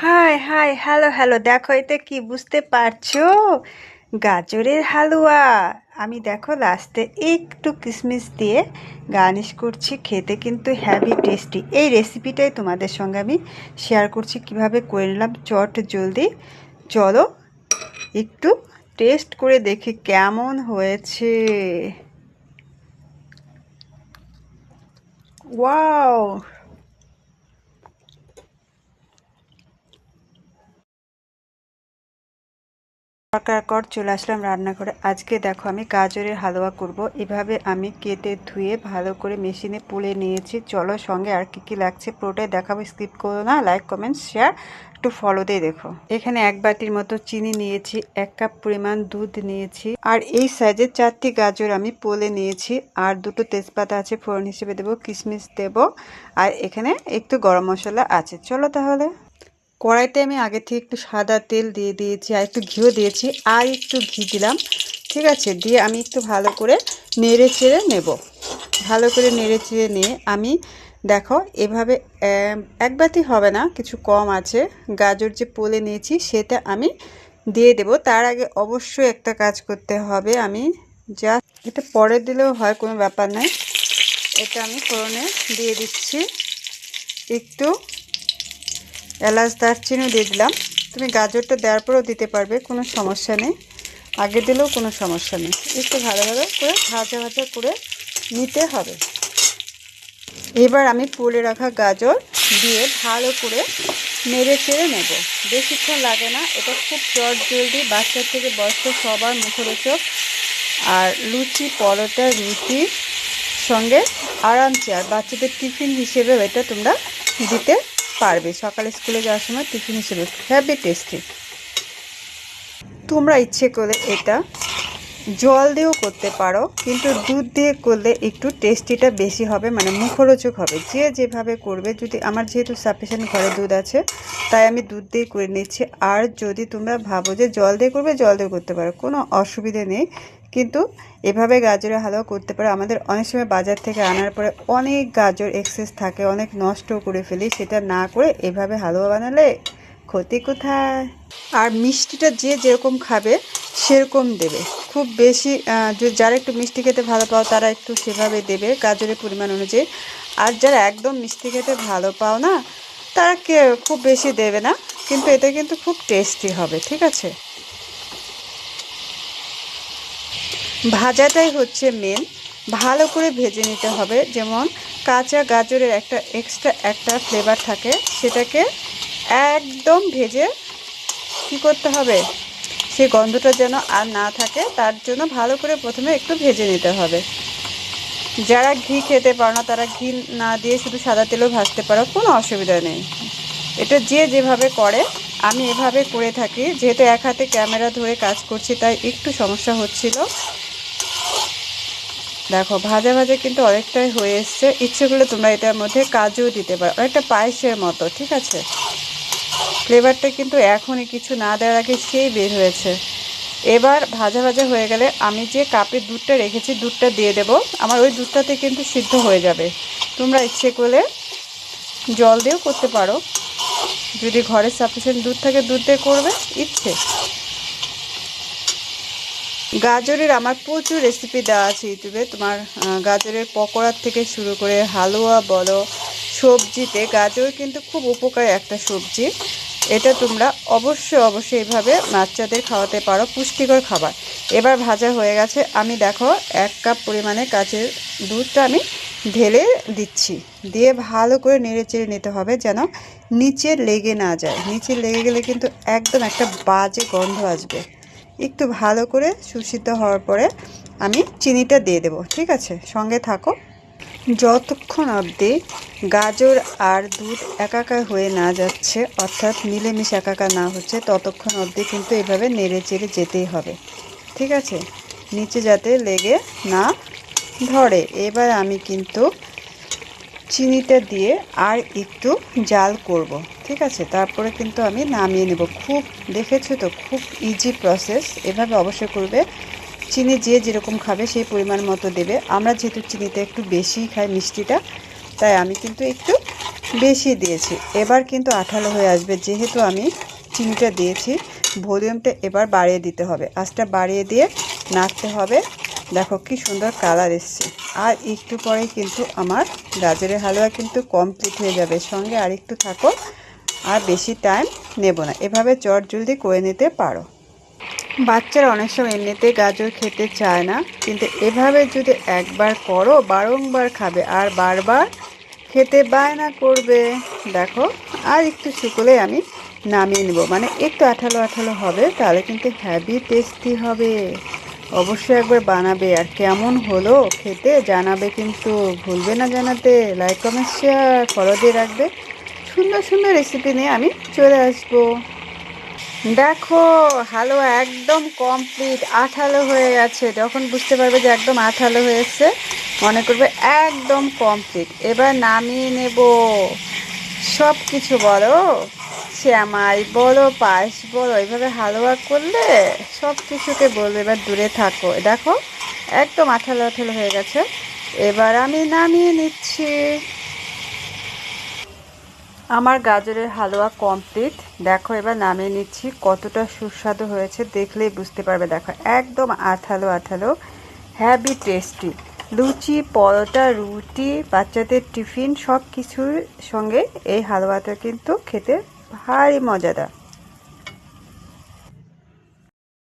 High high, hello hello, দেখো এটা কি বুঝতে পারছ? গাজরের হালুয়া। আমি দেখো লাস্টে একটু কিশমিশ দিয়ে গার্নিশ করছি, খেতে কিন্তু হ্যাভি টেস্টি এই রেসিপিটাই তোমাদের সঙ্গে আমি শেয়ার করছি কীভাবে করে নিলাম। চট, জলদি। চলো, একটু টেস্ট করে দেখি কেমন হয়েছে। ওয়াও কর চলে আসলাম রান্নাঘরে। আজকে দেখো আমি গাজরের হালুয়া করব। এভাবে আমি কেটে ধুয়ে ভালো করে মেশিনে পুলে নিয়েছি। চলো সঙ্গে আর কি কি লাগছে পুরোটাই দেখাবো। স্কিপ করো না, লাইক, কমেন্ট, শেয়ার, একটু ফলো দিয়ে দেখো। এখানে এক বাটির মতো চিনি নিয়েছি, এক কাপ পরিমাণ দুধ নিয়েছি, আর এই সাইজের চারটি গাজর আমি পোলে নিয়েছি, আর দুটো তেজপাতা আছে, ফোড়ন হিসেবে দেবো কিশমিশ দেব, আর এখানে একটু গরম মশলা আছে। চলো তাহলে। কড়াইতে আমি আগে থেকে একটু সাদা তেল দিয়ে দিয়েছি, আর একটু ঘিও দিয়েছি, আর একটু ঘি দিলাম, ঠিক আছে? দিয়ে আমি একটু ভালো করে নেড়ে চেড়ে নেব। ভালো করে নেড়ে চেড়ে নিয়ে আমি, দেখো, এভাবে এক বাতি হবে না, কিছু কম আছে। গাজর যে পোলে নিয়েছি, সেটা আমি দিয়ে দেব। তার আগে অবশ্যই একটা কাজ করতে হবে, আমি যা, এটা পরে দিলেও হয়, কোনো ব্যাপার নয় এটা আমি ফোড়নে দিয়ে দিচ্ছি। একটু এলাচ দারচিনি দিয়ে দিলাম। তুমি গাজরটা দেওয়ার পরেও দিতে পারবে, কোনো সমস্যা নেই। আগে দিলেও কোনো সমস্যা নেই। একটু ভালোভাবে করে ভাজা ভাজা করে নিতে হবে। এবার আমি পুলে রাখা গাজর দিয়ে ভালো করে নেড়ে চেড়ে নেব। বেশিক্ষণ লাগে না, এটা খুব চট জলদি। বাচ্চার থেকে বয়স্ক সবার মুখরোচক। আর লুচি, পরোটা রুটির সঙ্গে আরামসে আর বাচ্চাদের টিফিন হিসেবে এটা তোমরা দিতে পারবে। সকালে স্কুলে যাওয়ার সময় টিফিন হিসেবে হ্যাভি টেস্টি তোমরা ইচ্ছে করে এটা জল দিয়েও করতে পারো, কিন্তু দুধ দিয়ে করলে একটু টেস্টিটা বেশি হবে মানে মুখরোচক হবে। যে যেভাবে করবে, যদি আমার যেহেতু সাফিসিয়েন্ট ঘরে দুধ আছে, তাই আমি দুধ দিয়ে করে নিচ্ছি। আর যদি তোমরা ভাবো যে জল দিয়ে করবে, জল দিয়ে করতে পারো। কোনো অসুবিধে নেই। কিন্তু এভাবে গাজরের হালুয়া করতে পারে, আমাদের অনেক সময় বাজার থেকে আনার পরে অনেক গাজর এক্সেস থাকে, অনেক নষ্ট করে ফেলি, সেটা না করে এভাবে হালুয়া বানালে ক্ষতি কোথায়? আর মিষ্টিটা যে যেরকম খাবে, সেরকম দেবে। খুব বেশি যারা একটু মিষ্টি খেতে ভালো পাও, তারা একটু সেভাবে দেবে গাজরের পরিমাণ অনুযায়ী। আর যারা একদম মিষ্টি খেতে ভালো পাও না, তারা খুব বেশি দেবে না, কিন্তু এটা কিন্তু খুব টেস্টি হবে, ঠিক আছে? ভাজাটাই হচ্ছে মেন ভালো করে ভেজে নিতে হবে। যেমন কাঁচা গাজরের একটা এক্সট্রা একটা ফ্লেভার থাকে, সেটাকে একদম ভেজে কি করতে হবে? সে গন্ধটা যেন আর না থাকে, তার জন্য ভালো করে প্রথমে একটু ভেজে নিতে হবে। যারা ঘি খেতে পারো না, তারা ঘি না দিয়ে শুধু সাদা তেলও ভাজতে পারো, কোনো অসুবিধা নেই। এটা যে যেভাবে করে, আমি এভাবে করে থাকি। যেহেতু এক হাতে ক্যামেরা ধরে কাজ করছি, তাই একটু সমস্যা হচ্ছিল। দেখো, ভাজা ভাজা কিন্তু অনেকটাই হয়ে এসছে। ইচ্ছে করলে তোমরা এটার মধ্যে কাজুও দিতে পারো। অনেকটা পায়েসের মতো, ঠিক আছে? ফ্লেভারটা কিন্তু এখনই কিছু না দেওয়ার আগে সেই বের হয়েছে। এবার ভাজা ভাজা হয়ে গেলে আমি যে কাপে দুধটা রেখেছি, দুধটা দিয়ে দেব। আমার ওই দুধটাতে কিন্তু সিদ্ধ হয়ে যাবে। তোমরা ইচ্ছে করলে জল দিয়েও করতে পারো। যদি ঘরে সাফিসিয়েন্ট দুধ থাকে, দুধ দিয়ে করবে, ইচ্ছে। গাজরের আমার প্রচুর রেসিপি দেওয়া আছে ইউটিউবে। তোমার গাজরের পকোড়ার থেকে শুরু করে হালুয়া বলো, সবজিতে গাজর কিন্তু খুব উপকারী একটা সবজি। এটা তোমরা অবশ্যই অবশ্যই এইভাবে বাচ্চাদের খাওয়াতে পারো, পুষ্টিকর খাবার। এবার ভাজা হয়ে গেছে। আমি দেখো, এক কাপ পরিমাণে কাচের দুধটা আমি ঢেলে দিচ্ছি। দিয়ে ভালো করে নেড়ে চেড়ে নিতে হবে যেন নিচে লেগে না যায়। নিচে লেগে গেলে কিন্তু একদম একটা বাজে গন্ধ আসবে। একটু ভালো করে সুসিদ্ধ হওয়ার পরে আমি চিনিটা দিয়ে দেব, ঠিক আছে? সঙ্গে থাকো। যতক্ষণ অবধি গাজর আর দুধ একাকার হয়ে না যাচ্ছে, অর্থাৎ মিলেমিশে একাকার না হচ্ছে, ততক্ষণ অবধি কিন্তু এভাবে নেড়ে চেড়ে যেতেই হবে, ঠিক আছে? নিচে যাতে লেগে না ধরে। এবার আমি কিন্তু চিনিটা দিয়ে আর একটু জাল করব, ঠিক আছে? তারপরে কিন্তু আমি নামিয়ে নেব। খুব, দেখেছ তো, খুব ইজি প্রসেস এভাবে অবশ্যই করবে। চিনি যে যেরকম খাবে সেই পরিমাণ মতো দেবে। আমরা যেহেতু চিনিতে একটু বেশি খাই মিষ্টিটা, তাই আমি কিন্তু একটু বেশি দিয়েছি। এবার কিন্তু আঠালো হয়ে আসবে। যেহেতু আমি চিনিটা দিয়েছি, ভলিউমটা এবার বাড়িয়ে দিতে হবে। আঁচটা বাড়িয়ে দিয়ে নাড়তে হবে। দেখো কি সুন্দর কালার এসছে। আর একটু পরে কিন্তু আমার গাজরের হালুয়া কিন্তু কমপ্লিট হয়ে যাবে। সঙ্গে আর একটু থাকো, আর বেশি টাইম নেব না। এভাবে চট জলদি করে নিতে পারো। বাচ্চারা অনেক সময় এমনিতে গাজর খেতে চায় না, কিন্তু এভাবে যদি একবার করো, বারংবার খাবে আর বারবার খেতে বায়না করবে। দেখো, আর একটু শুকলে আমি নামিয়ে নেব। মানে একটু আঠালো আঠালো হবে, তাহলে কিন্তু হ্যাভি টেস্টি হবে। অবশ্যই একবার বানাবে আর কেমন হলো খেতে জানাবে কিন্তু ভুলবে না জানাতে। লাইক কমেন্ট শেয়ার ফলো দিয়ে রাখবে। সুন্দর সুন্দর রেসিপি নিয়ে আমি চলে আসব। দেখো হালুয়া একদম কমপ্লিট আঠালো হয়ে গেছে। যখন বুঝতে পারবে যে একদম আঠালো হয়েছে মনে করবে একদম কমপ্লিট এবার নামিয়ে নেব। সব কিছু বলো। শ্যামাই বলো পায়েস বলো এইভাবে হালুয়া করলে সব কিছুকে বলবে, এবার দূরে থাকো। দেখো, একদম আঠালো আঠালো হয়ে গেছে। এবার আমি নামিয়ে নিচ্ছি। আমার গাজরের হালুয়া কমপ্লিট দেখো, এবার নামিয়ে নিচ্ছি। কতটা সুস্বাদু হয়েছে, দেখলেই বুঝতে পারবে। দেখো, একদম আঠালো আঠালো। হ্যাভি টেস্টি লুচি, পরোটা, রুটি, বাচ্চাদের টিফিন সব কিছুর সঙ্গে এই হালুয়াটা কিন্তু খেতে ভারী মজাদার।